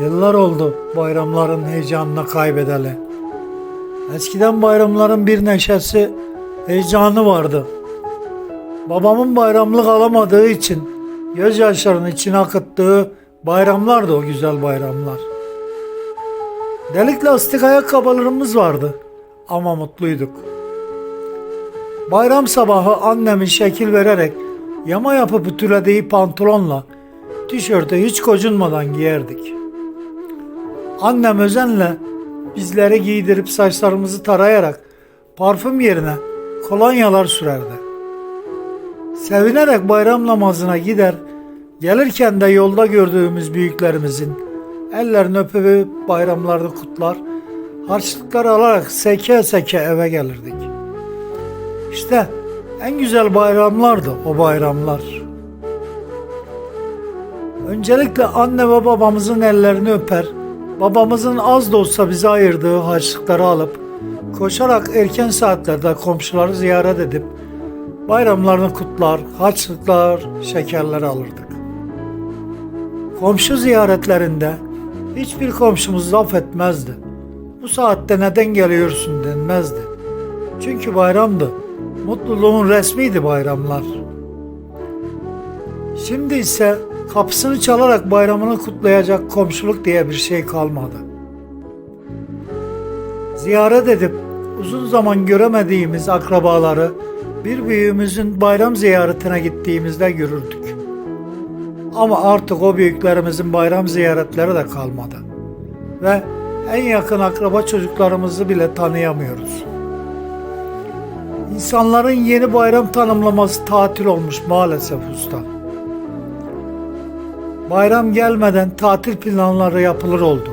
Yıllar oldu bayramların heyecanını kaybedeli. Eskiden bayramların bir neşesi, heyecanı vardı. Babamın bayramlık alamadığı için gözyaşlarını içine akıttığı bayramlardı o güzel bayramlar. Delik lastik ayakkabılarımız vardı ama mutluyduk. Bayram sabahı annemin şekil vererek yama yapıp ütülediği pantolonla tişörtü hiç kocunmadan giyerdik. Annem özenle bizleri giydirip saçlarımızı tarayarak parfüm yerine kolonyalar sürerdi. Sevinerek bayram namazına gider, gelirken de yolda gördüğümüz büyüklerimizin ellerini öpüp bayramlarını kutlar, harçlıkları alarak seke seke eve gelirdik. İşte en güzel bayramlardı o bayramlar. Öncelikle anne ve babamızın ellerini öper, babamızın az da olsa bize ayırdığı harçlıkları alıp, koşarak erken saatlerde komşuları ziyaret edip, bayramlarını kutlar, harçlıklar, şekerler alırdık. Komşu ziyaretlerinde hiçbir komşumuz laf etmezdi. Bu saatte neden geliyorsun denmezdi. Çünkü bayramdı. Mutluluğun resmiydi bayramlar. Şimdi ise kapısını çalarak bayramını kutlayacak komşuluk diye bir şey kalmadı. Ziyaret edip uzun zaman göremediğimiz akrabaları bir büyüğümüzün bayram ziyaretine gittiğimizde görürdük. Ama artık o büyüklerimizin bayram ziyaretleri de kalmadı. Ve en yakın akraba çocuklarımızı bile tanıyamıyoruz. İnsanların yeni bayram tanımlaması tatil olmuş maalesef usta. Bayram gelmeden tatil planları yapılır oldu.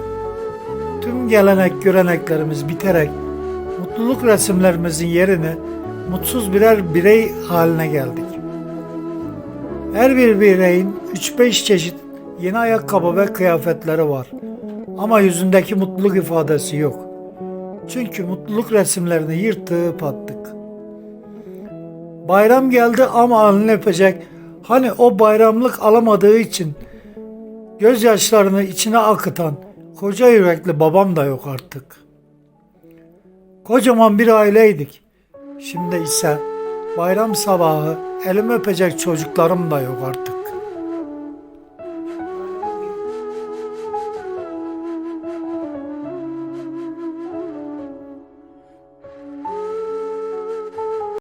Tüm gelenek göreneklerimiz biterek mutluluk resimlerimizin yerini mutsuz birer birey haline geldik. Her bir bireyin 3-5 çeşit yeni ayakkabı ve kıyafetleri var. Ama yüzündeki mutluluk ifadesi yok. Çünkü mutluluk resimlerini yırtıp attık. Bayram geldi ama alnını öpecek. Hani o bayramlık alamadığı için gözyaşlarını içine akıtan koca yürekli babam da yok artık. Kocaman bir aileydik. Şimdi ise bayram sabahı elimi öpecek çocuklarım da yok artık.